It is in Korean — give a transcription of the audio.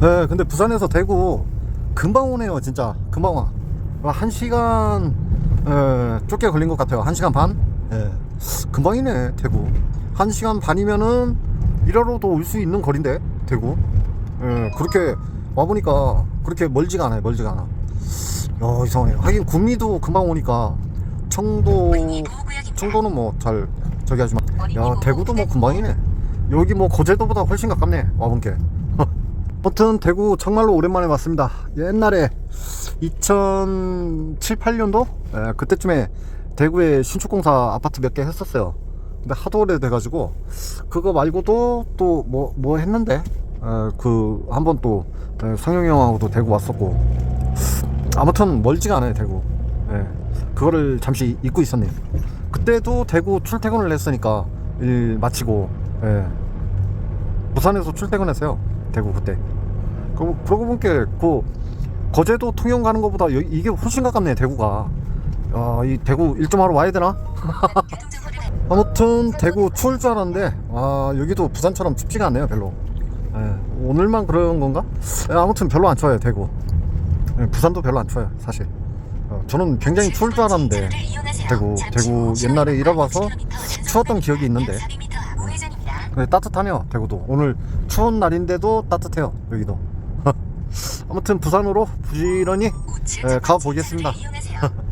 네, 근데 부산에서 대구 금방 오네요, 진짜. 금방 와. 한 시간 에, 쫓게 걸린 것 같아요. 한 시간 반? 예. 금방이네, 대구. 한 시간 반이면은 일하러도 올 수 있는 거리인데, 대구. 예, 그렇게 와보니까 그렇게 멀지가 않아요, 멀지가 않아. 야, 이상해. 하긴 구미도 금방 오니까 청도, 청도는 뭐 잘 저기 하지만, 야, 대구도 뭐 금방이네. 여기 뭐 거제도보다 훨씬 가깝네, 와본 게. 아무튼 대구 정말로 오랜만에 왔습니다. 옛날에 2007, 8년도 예, 그때쯤에 대구에 신축공사 아파트 몇 개 했었어요. 근데 하도 오래돼가지고 그거 말고도 또 뭐뭐 했는데 예, 그한번또 예, 성영이 형하고도 대구 왔었고 아무튼 멀지가 않아요 대구. 예, 그거를 잠시 잊고 있었네요. 그때도 대구 출퇴근을 했으니까 일 마치고 예, 부산에서 출퇴근했어요. 대구 그때. 그러고, 그러고 보니까 그 거제도 통영 가는 것보다 여- 이게 훨씬 가깝네 대구가. 야, 이 대구 일 좀 하러 와야 되나? 아무튼 대구 추울 줄 알았는데 아 여기도 부산처럼 춥지가 않네요 별로. 예, 오늘만 그런 건가? 예, 아무튼 별로 안 추워요 대구. 예, 부산도 별로 안 추워요 사실. 어, 저는 굉장히 추울 줄 알았는데 대구 대구 옛날에 일해봐서 추웠던 기억이 있는데 네, 따뜻하네요 대구도. 오늘 추운 날인데도 따뜻해요 여기도. 아무튼 부산으로 부지런히 예, 가보겠습니다